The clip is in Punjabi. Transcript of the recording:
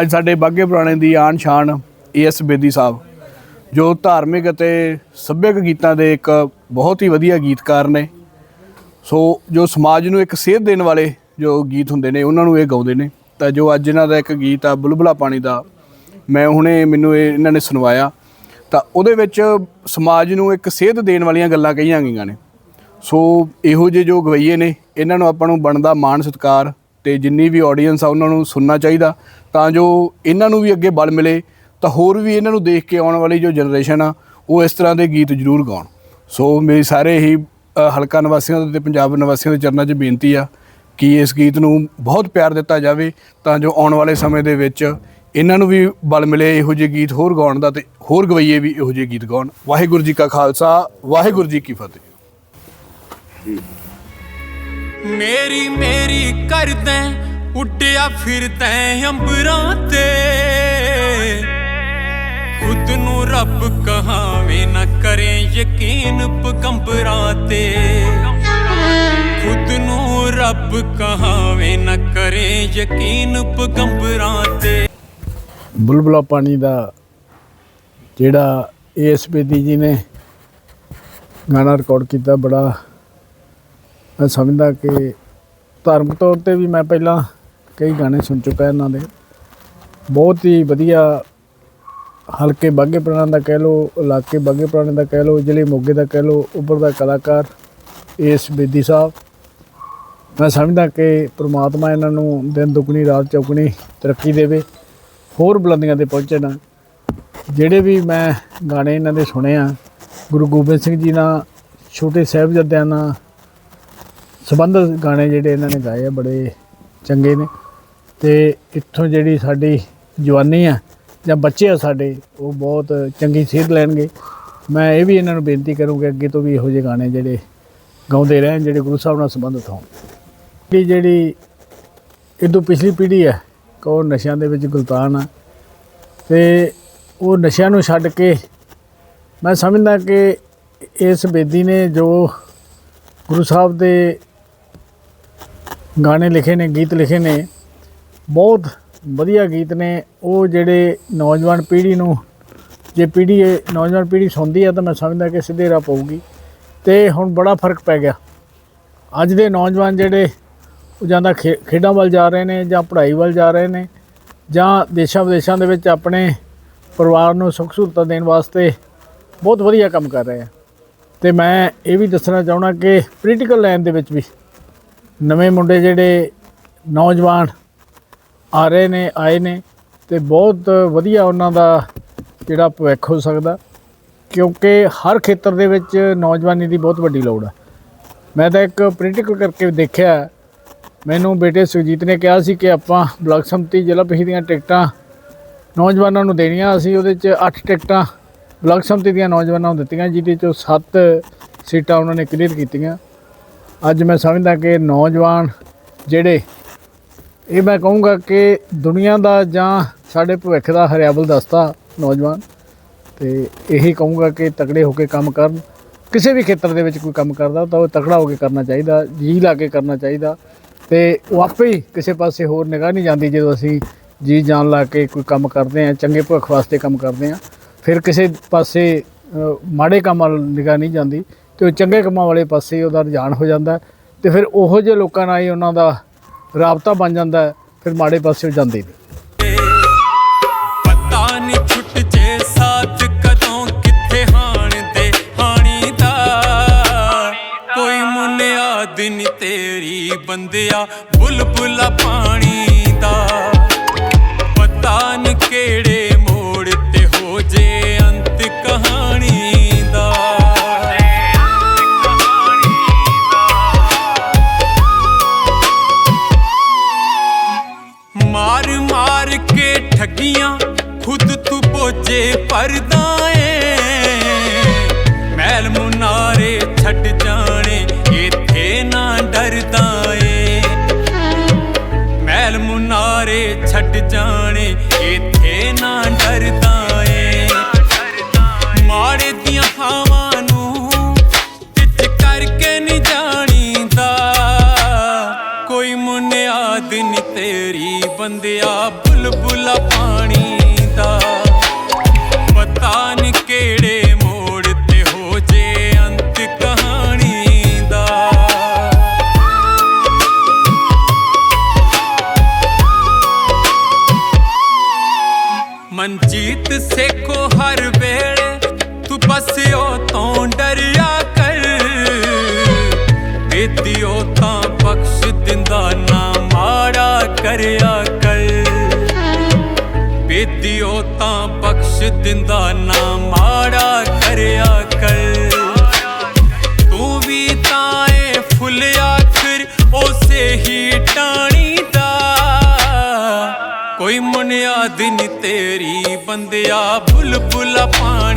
ਅੱਜ ਸਾਡੇ ਬਾਗੇ ਪੁਰਾਣੇ ਦੀ ਆਣ ਸ਼ਾਨ ਏਐਸ ਬੇਦੀ ਸਾਹਿਬ, ਜੋ ਧਾਰਮਿਕ ਅਤੇ ਸੱਭਿਅਕ ਗੀਤਾਂ ਦੇ ਇੱਕ ਬਹੁਤ ਹੀ ਵਧੀਆ ਗੀਤਕਾਰ ਨੇ। ਸੋ ਜੋ ਸਮਾਜ ਨੂੰ ਇੱਕ ਸੇਧ ਦੇਣ ਵਾਲੇ ਜੋ ਗੀਤ ਹੁੰਦੇ ਨੇ, ਉਹਨਾਂ ਨੂੰ ਇਹ ਗਾਉਂਦੇ ਨੇ। ਤਾਂ ਜੋ ਅੱਜ ਇਹਨਾਂ ਦਾ ਇੱਕ ਗੀਤ ਆ, ਬੁਲਬੁਲਾ ਪਾਣੀ ਦਾ, ਮੈਂ ਹੁਣੇ ਮੈਨੂੰ ਇਹ ਇਹਨਾਂ ਨੇ ਸੁਣਵਾਇਆ। ਤਾਂ ਉਹਦੇ ਵਿੱਚ ਸਮਾਜ ਨੂੰ ਇੱਕ ਸੇਧ ਦੇਣ ਵਾਲੀਆਂ ਗੱਲਾਂ ਕਹੀਆਂ ਗਈਆਂ ਨੇ। ਸੋ ਇਹੋ ਜਿਹੇ ਜੋ ਗਵਈਏ ਨੇ, ਇਹਨਾਂ ਨੂੰ ਆਪਾਂ ਨੂੰ ਬਣਦਾ ਮਾਣ ਸਤਿਕਾਰ ਤੇ ਜਿੰਨੀ ਵੀ ਆਡੀਅנס ਆ ਉਹਨਾਂ ਨੂੰ ਸੁਣਨਾ ਚਾਹੀਦਾ, ਤਾਂ ਜੋ ਇਹਨਾਂ ਨੂੰ ਵੀ ਅੱਗੇ ਬਲ ਮਿਲੇ, ਤਾਂ ਹੋਰ ਵੀ ਇਹਨਾਂ ਨੂੰ ਦੇਖ ਕੇ ਆਉਣ ਵਾਲੀ ਜੋ ਜਨਰੇਸ਼ਨ ਆ, ਉਹ ਇਸ ਤਰ੍ਹਾਂ ਦੇ ਗੀਤ ਜ਼ਰੂਰ ਗਾਉਣ। ਸੋ ਮੇਰੀ ਸਾਰੇ ਹੀ ਹਲਕਾ ਨਿਵਾਸੀਆਂ ਦੇ ਤੇ ਪੰਜਾਬ ਨਿਵਾਸੀਆਂ ਦੇ ਚਰਨਾਂ 'ਚ ਬੇਨਤੀ ਆ ਕਿ ਇਸ ਗੀਤ ਨੂੰ ਬਹੁਤ ਪਿਆਰ ਦਿੱਤਾ ਜਾਵੇ, ਤਾਂ ਜੋ ਆਉਣ ਵਾਲੇ ਸਮੇਂ ਦੇ ਵਿੱਚ ਇਹਨਾਂ ਨੂੰ ਵੀ ਬਲ ਮਿਲੇ ਇਹੋ ਜਿਹੇ ਗੀਤ ਹੋਰ ਗਾਉਣ ਦਾ ਤੇ ਹੋਰ ਗਵਈਏ ਵੀ ਇਹੋ ਜਿਹੇ ਗੀਤ ਗਾਉਣ। ਵਾਹਿਗੁਰੂ ਜੀ ਕਾ ਖਾਲਸਾ, ਵਾਹਿਗੁਰੂ ਜੀ ਕੀ ਫਤਿਹ। ਮੇਰੀ ਮੇਰੀ ਕਰਦੈਂ ਉੱਡਿਆ ਫਿਰਦੈਂ ਅੰਬਰਾਂ ਤੇ। ਖੁਦ ਨੂੰ ਰੱਬ ਕਹਾਵੇਂ ਨਾ ਕਰੇ ਯਕੀਨ ਪਗੰਬਰਾਂ ਤੇ। ਖੁਦ ਨੂੰ ਰੱਬ ਕਹਾਵੇਂ ਨਾ ਕਰੇ ਯਕੀਨ ਪਗੰਬਰਾਂ ਤੇ। ਬੁਲਬੁਲਾ ਪਾਣੀ ਦਾ ਜਿਹੜਾ ਏਐਸ ਬੇਦੀ ਜੀ ਨੇ ਗਾਣਾ ਰਿਕਾਰਡ ਕੀਤਾ, ਬੜਾ ਮੈਂ ਸਮਝਦਾ ਕਿ ਧਾਰਮਿਕ ਤੌਰ ਤੇ ਵੀ ਮੈਂ ਪਹਿਲਾਂ ਕਈ ਗਾਣੇ ਸੁਣ ਚੁੱਕਾ ਇਹਨਾਂ ਦੇ। ਬਹੁਤ ਹੀ ਵਧੀਆ ਹਲਕੇ ਬਾਗੇ ਪ੍ਰਾਣਾ ਦਾ ਕਹਿ ਲਓ, ਇਲਾਕੇ ਬਾਗੇ ਪ੍ਰਾਣੇ ਦਾ ਕਹਿ ਲਓ, ਜ਼ਿਲ੍ਹੇ ਮੋਗੇ ਦਾ ਕਹਿ ਲਓ ਉੱਪਰ ਦਾ ਕਲਾਕਾਰ ਏਐਸ ਬੇਦੀ ਸਾਹਿਬ। ਮੈਂ ਸਮਝਦਾ ਕਿ ਪ੍ਰਮਾਤਮਾ ਇਹਨਾਂ ਨੂੰ ਦਿਨ ਦੁਗਣੀ, ਰਾਤ ਚੌਗਣੀ ਤਰੱਕੀ ਦੇਵੇ, ਹੋਰ ਬੁਲੰਦੀਆਂ ਤੇ ਪਹੁੰਚਣ ਜਿਹੜੇ ਵੀ ਮੈਂ ਗਾਣੇ ਇਹਨਾਂ ਦੇ ਸੁਣੇ ਆ, ਗੁਰੂ ਗੋਬਿੰਦ ਸਿੰਘ ਜੀ ਨਾਲ, ਛੋਟੇ ਸਾਹਿਬਜ਼ਾਦਿਆਂ ਨਾਲ ਸੰਬੰਧਿਤ ਗਾਣੇ ਜਿਹੜੇ ਇਹਨਾਂ ਨੇ ਗਾਏ ਆ, ਬੜੇ ਚੰਗੇ ਨੇ। ਤੇ ਇੱਥੋਂ ਜਿਹੜੀ ਸਾਡੀ ਜਵਾਨੀ ਆ, ਜਾਂ ਬੱਚੇ ਆ ਸਾਡੇ, ਉਹ ਬਹੁਤ ਚੰਗੀ ਸੇਧ ਲੈਣਗੇ। ਮੈਂ ਇਹ ਵੀ ਇਹਨਾਂ ਨੂੰ ਬੇਨਤੀ ਕਰੂੰਗਾ, ਅੱਗੇ ਤੋਂ ਵੀ ਇਹੋ ਜਿਹੇ ਗਾਣੇ ਜਿਹੜੇ ਗਾਉਂਦੇ ਰਹਿਣ, ਜਿਹੜੇ ਗੁਰੂ ਸਾਹਿਬ ਨਾਲ ਸੰਬੰਧਿਤ ਹੋਣ। ਕਿ ਜਿਹੜੀ ਇਦੋਂ ਪਿਛਲੀ ਪੀੜ੍ਹੀ ਆ ਕਿ ਉਹ ਨਸ਼ਿਆਂ ਦੇ ਵਿੱਚ ਗੁਲਤਾਨ ਆ, ਤੇ ਉਹ ਨਸ਼ਿਆਂ ਨੂੰ ਛੱਡ ਕੇ, ਮੈਂ ਸਮਝਦਾ ਕਿ ਇਸ ਬੇਦੀ ਨੇ ਜੋ ਗੁਰੂ ਸਾਹਿਬ ਦੇ ਗਾਣੇ ਲਿਖੇ ਨੇ, ਗੀਤ ਲਿਖੇ ਨੇ। ਬਹੁਤ ਵਧੀਆ ਗੀਤ ਨੇ। ਉਹ ਜਿਹੜੇ ਨੌਜਵਾਨ ਪੀੜ੍ਹੀ ਨੂੰ, ਜੇ ਪੀੜ੍ਹੀ ਨੌਜਵਾਨ ਪੀੜ੍ਹੀ ਸੁਣਦੀ ਆ ਤਾਂ ਮੈਂ ਸਮਝਦਾ ਕਿ ਸਿੱਧੇ ਰਾਹ ਪਊਗੀ। ਤੇ ਹੁਣ ਬੜਾ ਫ਼ਰਕ ਪੈ ਗਿਆ। ਅੱਜ ਦੇ ਨੌਜਵਾਨ ਜਿਹੜੇ ਉਹ ਜਾਂ ਤਾਂ ਖੇ- ਖੇਡਾਂ ਵੱਲ ਜਾ ਰਹੇ ਨੇ ਜਾਂ ਪੜ੍ਹਾਈ ਵੱਲ ਜਾ ਰਹੇ ਨੇ ਜਾਂ ਦੇਸ਼ਾਂ ਵਿਦੇਸ਼ਾਂ ਦੇ ਵਿੱਚ ਆਪਣੇ ਪਰਿਵਾਰ ਨੂੰ ਸੁੱਖ ਸਹੂਲਤਾਂ ਦੇਣ ਵਾਸਤੇ ਬਹੁਤ ਵਧੀਆ ਕੰਮ ਕਰ ਰਹੇ ਆ। ਤੇ ਮੈਂ ਇਹ ਵੀ ਦੱਸਣਾ ਚਾਹਣਾ ਕਿ ਪੋਲੀਟੀਕਲ ਲਾਈਨ ਦੇ ਵਿੱਚ ਵੀ ਨਵੇਂ ਮੁੰਡੇ ਜਿਹੜੇ ਨੌਜਵਾਨ ਆ ਰਹੇ ਨੇ, ਆਏ ਨੇ ਤੇ ਬਹੁਤ ਵਧੀਆ ਉਹਨਾਂ ਦਾ ਜਿਹੜਾ ਭਵਿੱਖ ਹੋ ਸਕਦਾ, ਕਿਉਂਕਿ ਹਰ ਖੇਤਰ ਦੇ ਵਿੱਚ ਨੌਜਵਾਨੀ ਦੀ ਬਹੁਤ ਵੱਡੀ ਲੋੜ ਹੈ ਮੈਂ ਤਾਂ ਇੱਕ ਪੋਲੀਟੀਕਲ ਕਰਕੇ ਦੇਖਿਆ, ਮੈਨੂੰ ਬੇਟੇ ਸੁਜੀਤ ਨੇ ਕਿਹਾ ਸੀ ਕਿ ਆਪਾਂ ਬਲਾਕ ਸੰਮਤੀ ਜ਼ਿਲ੍ਹਾ ਪ੍ਰੀਸ਼ਦ ਦੀਆਂ ਟਿਕਟਾਂ ਨੌਜਵਾਨਾਂ ਨੂੰ ਦੇਣੀਆਂ, ਅਸੀਂ ਉਹਦੇ 'ਚ 8 ਟਿਕਟਾਂ ਬਲਾਕ ਸੰਮਤੀ ਦੀਆਂ ਨੌਜਵਾਨਾਂ ਨੂੰ ਦਿੱਤੀਆਂ, ਜਿਹਦੇ 'ਚੋਂ 7 ਸੀਟਾਂ ਉਹਨਾਂ ਨੇ ਕਲੀਅਰ ਕੀਤੀਆਂ। ਅੱਜ ਮੈਂ ਸਮਝਦਾ ਕਿ ਨੌਜਵਾਨ ਜਿਹੜੇ, ਇਹ ਮੈਂ ਕਹੂੰਗਾ ਕਿ ਦੁਨੀਆ ਦਾ ਜਾਂ ਸਾਡੇ ਭਵਿੱਖ ਦਾ ਹਰਿਆਬਲ ਦਸਤਾ ਨੌਜਵਾਨ। ਤੇ ਇਹੀ ਕਹੂੰਗਾ ਕਿ ਤਕੜੇ ਹੋ ਕੇ ਕੰਮ ਕਰਨ। ਕਿਸੇ ਵੀ ਖੇਤਰ ਦੇ ਵਿੱਚ ਕੋਈ ਕੰਮ ਕਰਦਾ ਤਾਂ ਉਹ ਤਕੜਾ ਹੋ ਕੇ ਕਰਨਾ ਚਾਹੀਦਾ, ਜੀ ਲਾ ਕੇ ਕਰਨਾ ਚਾਹੀਦਾ। ਤੇ ਉਹ ਆਪੇ ਕਿਸੇ ਪਾਸੇ ਹੋਰ ਨਿਗਾਹ ਨਹੀਂ ਜਾਂਦੀ ਜਦੋਂ ਅਸੀਂ ਜੀ ਜਾਨ ਲਾ ਕੇ ਕੋਈ ਕੰਮ ਕਰਦੇ ਆ ਚੰਗੇ ਭਵਿੱਖ ਵਾਸਤੇ ਕੰਮ ਕਰਦੇ ਆ ਫਿਰ ਕਿਸੇ ਪਾਸੇ ਮਾੜੇ ਕੰਮ ਵੱਲ ਨਿਗਾਹ ਨਹੀਂ ਜਾਂਦੀ। ਤੇ ਉਹ ਚੰਗੇ ਕੰਮਾਂ ਵਾਲੇ ਪਾਸੇ ਉਹਦਾ ਰੁਝਾਨ ਹੋ ਜਾਂਦਾ ਤੇ ਫਿਰ ਉਹੋ ਜਿਹੇ ਲੋਕਾਂ ਨਾਲ ਹੀ ਉਹਨਾਂ ਦਾ ਰਾਬਤਾ ਬਣ ਜਾਂਦਾ ਫਿਰ ਮਾੜੇ ਪਾਸੇ ਉਹ ਜਾਂਦੇ ਨਹੀਂ। ਪਤਾ ਦਾ। ਕੋਈ ਤੇਰੀ ਬੰਦਿਆ, ਬੁਲਬੁਲਾ ਪਾਣੀ ਦਾ। ਪਤਾ ਜੇ ਬੋਝੇ ਪਰਦਾ ਏ ਮੈਲ ਮੁਨਾਰੇ ਛੱਡ ਜਾਣੇ, ਇੱਥੇ ਨਾ ਡਰਦਾ ਏ ਮੈਲ ਮੁਨਾਰੇ ਛੱਡ ਜਾਣੇ, ਇੱਥੇ ਨਾ ਡਰਦਾ ਏ ਮਾੜੇ ਦੀਆਂ ਹਾਵਾਂ ਨੂੰ ਟਿਚ ਕਰਕੇ ਨਹੀਂ ਜਾਣੀਦਾ। ਕੋਈ ਮੁੰਨਿਆਦ ਨੀ ਤੇਰੀ ਬੰਦਿਆ ਪਤਾ ਕਿਹੜੇ ਮੋੜ ਤੇ ਹੋ ਜੇ ਅੰਤ ਕਹਾਣੀ ਦਾ? ਮਨਜੀਤ ਸੇਖੋ ਹਰ ਵੇਲੇ ਤੂੰ ਬਸਿਓ ਤੋਂ ਡਰਿਆ ਕਰ। ਬੇਦੀਓ ਤਾਂ ਬਖਸ਼ ਦਿੰਦਾ ਨਾ ਮਾੜਾ ਕਰਿਆ ਕਰ। ਬੇਦੀਓ ਤਾਂ ਦਿੰਦਾ ਨਾ ਮਾੜਾ ਕਰਿਆ ਕਰ। ਤੂੰ ਵੀ ਤਾਂ ਏ ਫੁੱਲ ਆਖਰ ਉਸੇ ਹੀ ਟਾਣੀ ਦਾ। ਕੋਈ ਮੁਨਿਆਦ ਨੀ ਤੇਰੀ ਬੰਦਿਆ ਬੁਲਬੁਲਾ ਪਾਣੀ